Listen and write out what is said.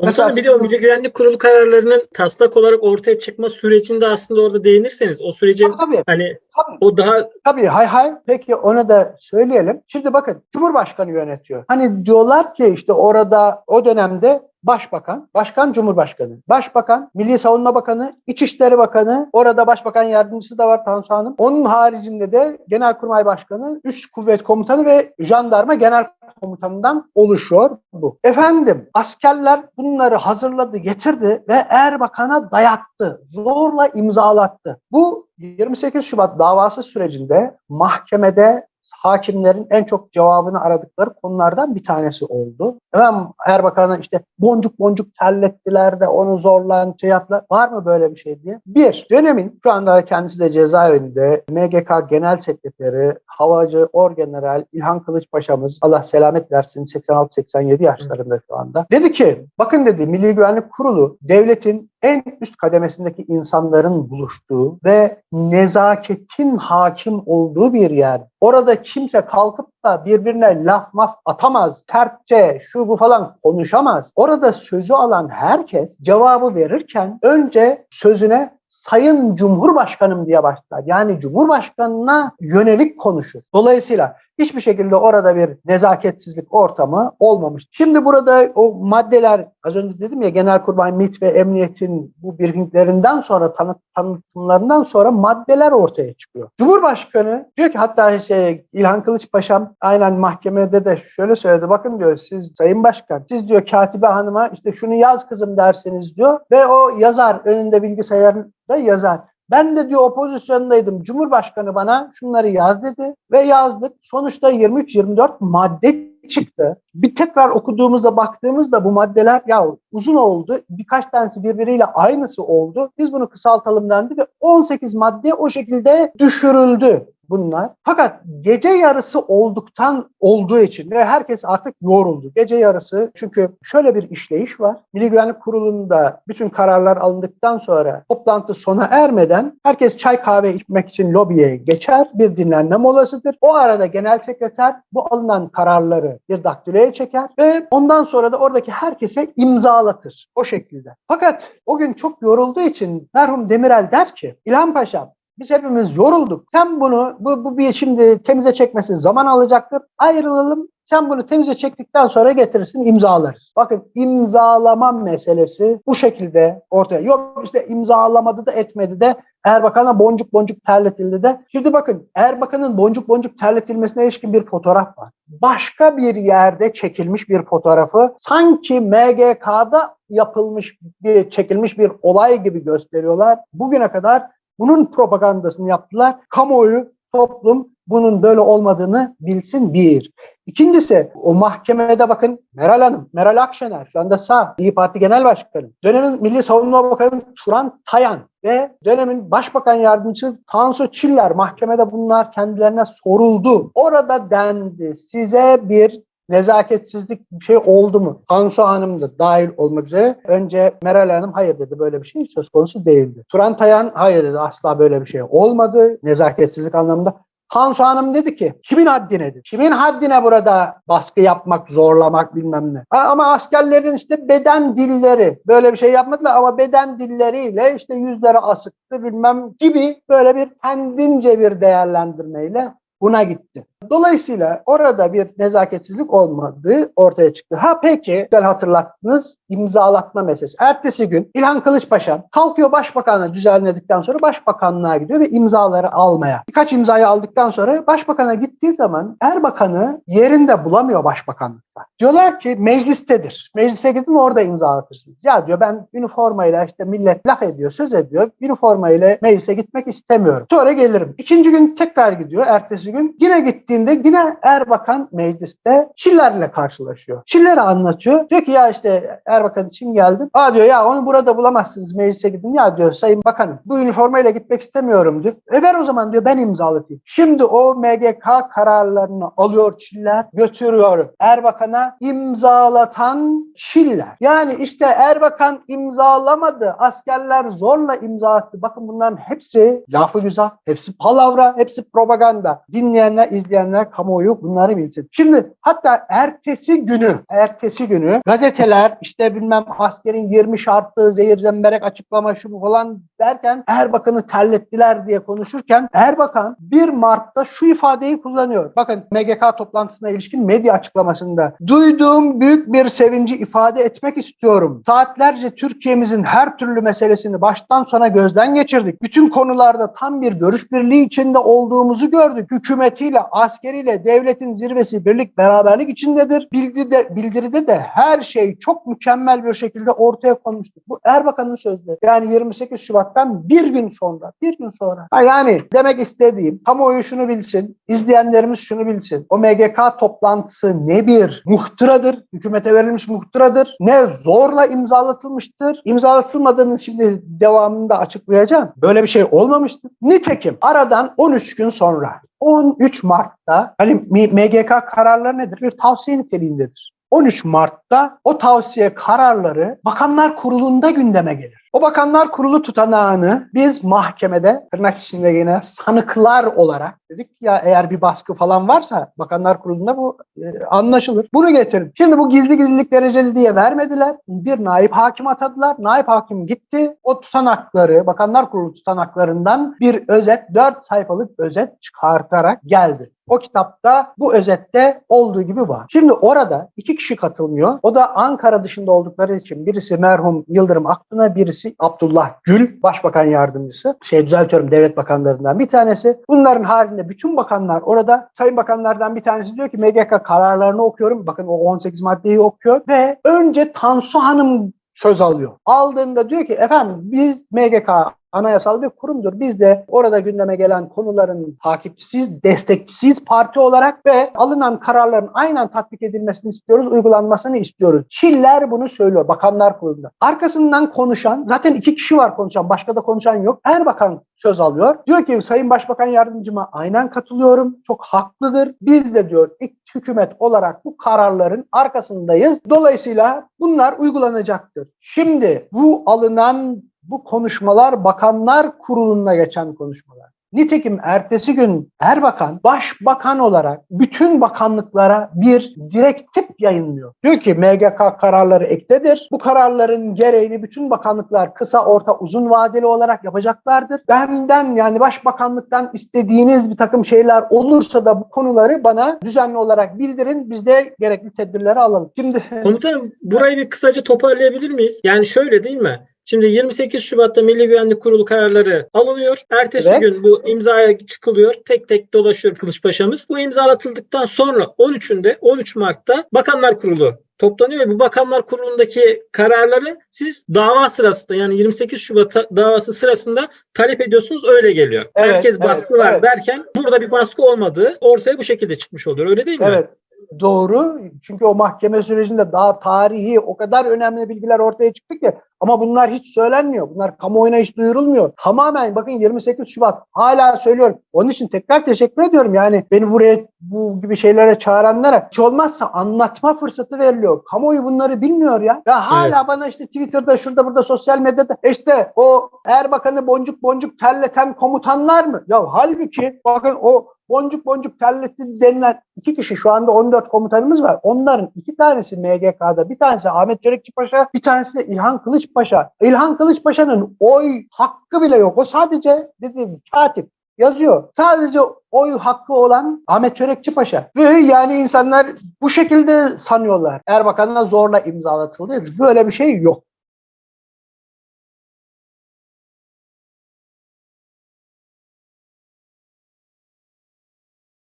Komutanım bir de o Milli Güvenlik Kurulu kararlarının taslak olarak ortaya çıkma sürecinde aslında orada değinirseniz o sürecin Tabii tabii. hani tabii. o daha Tabii hay hay. Peki onu da söyleyelim. Şimdi bakın Cumhurbaşkanı yönetiyor. Hani diyorlar ki işte orada o dönemde Başbakan, Başkan Cumhurbaşkanı, Başbakan, Milli Savunma Bakanı, İçişleri Bakanı, orada Başbakan Yardımcısı da var Tansu Hanım. Onun haricinde de Genelkurmay Başkanı, Üst Kuvvet Komutanı ve Jandarma Genel Komutanından oluşuyor bu. Efendim askerler bunları hazırladı, getirdi ve Erbakan'a dayattı. Zorla imzalattı. Bu 28 Şubat davası sürecinde mahkemede hakimlerin en çok cevabını aradıkları konulardan bir tanesi oldu. Efendim Erbakan'ı işte boncuk boncuk terlettiler de onu zorlan şey yaptılar. Var mı böyle bir şey diye. Bir, dönemin şu anda kendisi de cezaevinde MGK Genel Sekreteri Havacı Orgeneral İlhan Kılıç Paşa'mız Allah selamet versin 86-87 yaşlarında şu anda. Dedi ki bakın dedi Milli Güvenlik Kurulu devletin en üst kademesindeki insanların buluştuğu ve nezaketin hakim olduğu bir yer. Orada kimse kalkıp da birbirine laf maf atamaz. Sertçe şu bu falan konuşamaz. Orada sözü alan herkes cevabı verirken önce sözüne Sayın Cumhurbaşkanım diye başlar. Yani Cumhurbaşkanına yönelik konuşur. Dolayısıyla hiçbir şekilde orada bir nezaketsizlik ortamı olmamış. Şimdi burada o maddeler az önce dedim ya Genelkurmay MİT ve Emniyet'in bu briefinglerinden sonra tanıt, tanıtımlarından sonra maddeler ortaya çıkıyor. Cumhurbaşkanı diyor ki hatta şey İlhan Kılıç Paşam aynen mahkemede de şöyle söyledi. Bakın diyor siz Sayın Başkan siz diyor Katibe Hanım'a işte şunu yaz kızım dersiniz diyor ve o yazar önünde bilgisayarında yazar. Ben de diyor o. Cumhurbaşkanı bana şunları yaz dedi ve yazdık. Sonuçta 23-24 madde çıktı. Bir tekrar okuduğumuzda baktığımızda bu maddeler ya uzun oldu. Birkaç tanesi birbiriyle aynısı oldu. Biz bunu kısaltalım dendi ve 18 madde o şekilde düşürüldü bunlar. Fakat gece yarısı olduktan olduğu için ve herkes artık yoruldu. Gece yarısı çünkü şöyle bir işleyiş var. Milli Güvenlik Kurulu'nda bütün kararlar alındıktan sonra toplantı sona ermeden herkes çay kahve içmek için lobiye geçer. Bir dinlenme molasıdır. O arada genel sekreter bu alınan kararları bir daktiloya çeker ve ondan sonra da oradaki herkese imzalatır. O şekilde. Fakat o gün çok yorulduğu için merhum Demirel der ki İlhan Paşam biz hepimiz yorulduk. Sen bunu bu, bu bir şimdi temize çekmesi zaman alacaktır. Ayrılalım. Sen bunu temize çektikten sonra getirirsin imzalarız. Bakın imzalama meselesi bu şekilde ortaya. Yok işte imzalamadı da etmedi de Erbakan'a boncuk boncuk terletildi de. Şimdi bakın Erbakan'ın boncuk boncuk terletilmesine ilişkin bir fotoğraf var. Başka bir yerde çekilmiş bir fotoğrafı sanki MGK'da yapılmış bir çekilmiş bir olay gibi gösteriyorlar. Bugüne kadar bunun propagandasını yaptılar. Kamuoyu, toplum bunun böyle olmadığını bilsin bir. İkincisi o mahkemede bakın Meral Hanım, Meral Akşener şu anda sağ İyi Parti Genel Başkanı. Dönemin Milli Savunma Bakanı Turan Tayan ve dönemin Başbakan Yardımcısı Tansu Çiller mahkemede bunlar kendilerine soruldu. Orada dendi size bir nezaketsizlik bir şey oldu mu? Tansu Hanım da dahil olmak üzere önce Meral Hanım hayır dedi böyle bir şey söz konusu değildi. Turan Tayan hayır dedi asla böyle bir şey olmadı nezaketsizlik anlamında. Tansu Hanım dedi ki kimin haddinedir? Kimin haddine burada baskı yapmak, zorlamak bilmem ne. Ama askerlerin işte beden dilleri böyle bir şey yapmadılar ama beden dilleriyle işte yüzleri asıktı bilmem gibi böyle bir kendince bir değerlendirmeyle buna gitti. Dolayısıyla orada bir nezaketsizlik olmadığı ortaya çıktı. Ha peki, güzel hatırlattınız, imzalatma meselesi. Ertesi gün İlhan Kılıçpaşa kalkıyor başbakanla düzenledikten sonra başbakanlığa gidiyor ve imzaları almaya. Birkaç imzayı aldıktan sonra başbakana gittiği zaman Erbakan'ı yerinde bulamıyor başbakanlıkta. Diyorlar ki meclistedir. Meclise gidin orada imzalatırsınız. Ya diyor ben üniformayla işte millet laf ediyor, söz ediyor. Üniformayla meclise gitmek istemiyorum. Sonra gelirim. İkinci gün tekrar gidiyor. Ertesi gün yine gitti gittiğinde yine Erbakan mecliste Çiller'le karşılaşıyor. Çiller'e anlatıyor. Diyor ki ya işte Erbakan için geldim. Aa diyor ya onu burada bulamazsınız meclise gidin. Ya diyor Sayın Bakanım bu üniformayla gitmek istemiyorum diyor. E ver o zaman diyor ben imzalatayım. Şimdi o MGK kararlarını alıyor Çiller götürüyor Erbakan'a imzalatan Çiller. Yani işte Erbakan imzalamadı. Askerler zorla imza attı. Bakın bunların hepsi lafı güzel. Hepsi palavra. Hepsi propaganda. dinleyenler, izleyenler, kamuoyu bunları bilsin. Şimdi hatta ertesi günü, ertesi günü gazeteler işte bilmem askerin 20 şartı, zehir zemberek açıklama şu bu falan derken Erbakan'ı terlettiler diye konuşurken Erbakan 1 Mart'ta şu ifadeyi kullanıyor. Bakın MGK toplantısına ilişkin medya açıklamasında duyduğum büyük bir sevinci ifade etmek istiyorum. Saatlerce Türkiye'mizin her türlü meselesini baştan sona gözden geçirdik. Bütün konularda tam bir görüş birliği içinde olduğumuzu gördük. Hükümetiyle, askeriyle devletin zirvesi birlik beraberlik içindedir. Bildiride, bildiride de her şey çok mükemmel bir şekilde ortaya konmuştur. Bu Erbakan'ın sözleri. Yani 28 Şubat'tan bir gün sonra, bir gün sonra. Ha yani demek istediğim kamuoyu şunu bilsin, izleyenlerimiz şunu bilsin. O MGK toplantısı ne bir muhtıradır, hükümete verilmiş muhtıradır, ne zorla imzalatılmıştır. İmzalatılmadığını şimdi devamında açıklayacağım. Böyle bir şey olmamıştır. Nitekim aradan 13 gün sonra 13 Mart'ta hani MGK kararları nedir? Bir tavsiye niteliğindedir. 13 Mart'ta o tavsiye kararları Bakanlar Kurulu'nda gündeme gelir. O Bakanlar Kurulu tutanağını biz mahkemede tırnak içinde yine sanıklar olarak dedik ya eğer bir baskı falan varsa Bakanlar Kurulu'nda bu e, anlaşılır. Bunu getirin. Şimdi bu gizli gizlilik dereceli diye vermediler. Bir naip hakim atadılar. Naip hakim gitti. O tutanakları Bakanlar Kurulu tutanaklarından bir özet, 4 sayfalık özet çıkartarak geldi. O kitapta bu özette olduğu gibi var. Şimdi orada iki kişi katılmıyor. O da Ankara dışında oldukları için birisi merhum Yıldırım Aktun'a, birisi Abdullah Gül, Başbakan Yardımcısı. Şey düzeltiyorum devlet bakanlarından bir tanesi. Bunların halinde bütün bakanlar orada. Sayın bakanlardan bir tanesi diyor ki MGK kararlarını okuyorum. Bakın o 18 maddeyi okuyor ve önce Tansu Hanım söz alıyor. Aldığında diyor ki efendim biz MGK anayasal bir kurumdur. Biz de orada gündeme gelen konuların takipçisiyiz, destekçisiyiz parti olarak ve alınan kararların aynen tatbik edilmesini istiyoruz, uygulanmasını istiyoruz. Çiller bunu söylüyor Bakanlar Kurulu'nda. Arkasından konuşan, zaten iki kişi var konuşan, başka da konuşan yok. Erbakan söz alıyor. Diyor ki Sayın Başbakan Yardımcıma aynen katılıyorum. Çok haklıdır. Biz de diyor ilk hükümet olarak bu kararların arkasındayız. Dolayısıyla bunlar uygulanacaktır. Şimdi bu alınan bu konuşmalar Bakanlar Kurulu'na geçen konuşmalar. Nitekim ertesi gün Erbakan başbakan olarak bütün bakanlıklara bir direktif yayınlıyor. Diyor ki MGK kararları ektedir. Bu kararların gereğini bütün bakanlıklar kısa, orta, uzun vadeli olarak yapacaklardır. Benden yani başbakanlıktan istediğiniz bir takım şeyler olursa da bu konuları bana düzenli olarak bildirin. Biz de gerekli tedbirleri alalım. Şimdi Komutanım burayı bir kısaca toparlayabilir miyiz? Yani şöyle değil mi? Şimdi 28 Şubat'ta Milli Güvenlik Kurulu kararları alınıyor. Ertesi Evet. gün bu imzaya çıkılıyor. Tek tek dolaşıyor Kılıçpaşa'mız. Bu imzalatıldıktan sonra 13'ünde 13 Mart'ta Bakanlar Kurulu toplanıyor. Bu Bakanlar Kurulu'ndaki kararları siz dava sırasında yani 28 Şubat davası sırasında talep ediyorsunuz öyle geliyor. Evet, Herkes evet, baskı var evet. derken burada bir baskı olmadığı ortaya bu şekilde çıkmış oluyor. Öyle değil mi? Evet. Doğru. Çünkü o mahkeme sürecinde daha tarihi o kadar önemli bilgiler ortaya çıktı ki ama bunlar hiç söylenmiyor. Bunlar kamuoyuna hiç duyurulmuyor. Tamamen bakın 28 Şubat hala söylüyorum. Onun için tekrar teşekkür ediyorum. Yani beni buraya bu gibi şeylere çağıranlara hiç olmazsa anlatma fırsatı veriliyor. Kamuoyu bunları bilmiyor ya. Ya hala Evet. bana işte Twitter'da şurada burada sosyal medyada işte o Erbakan'ı boncuk boncuk terleten komutanlar mı? Ya halbuki bakın o boncuk boncuk terletti denilen iki kişi şu anda 14 komutanımız var. Onların iki tanesi MGK'da, bir tanesi Ahmet Çörekçi Paşa, bir tanesi de İlhan Kılıçpaşa. İlhan Kılıçpaşa'nın oy hakkı bile yok. O sadece dediğim katip yazıyor. Sadece oy hakkı olan Ahmet Çörekçi Paşa. Ve yani insanlar bu şekilde sanıyorlar. Erbakan'la zorla imzalatıldı. Böyle bir şey yok.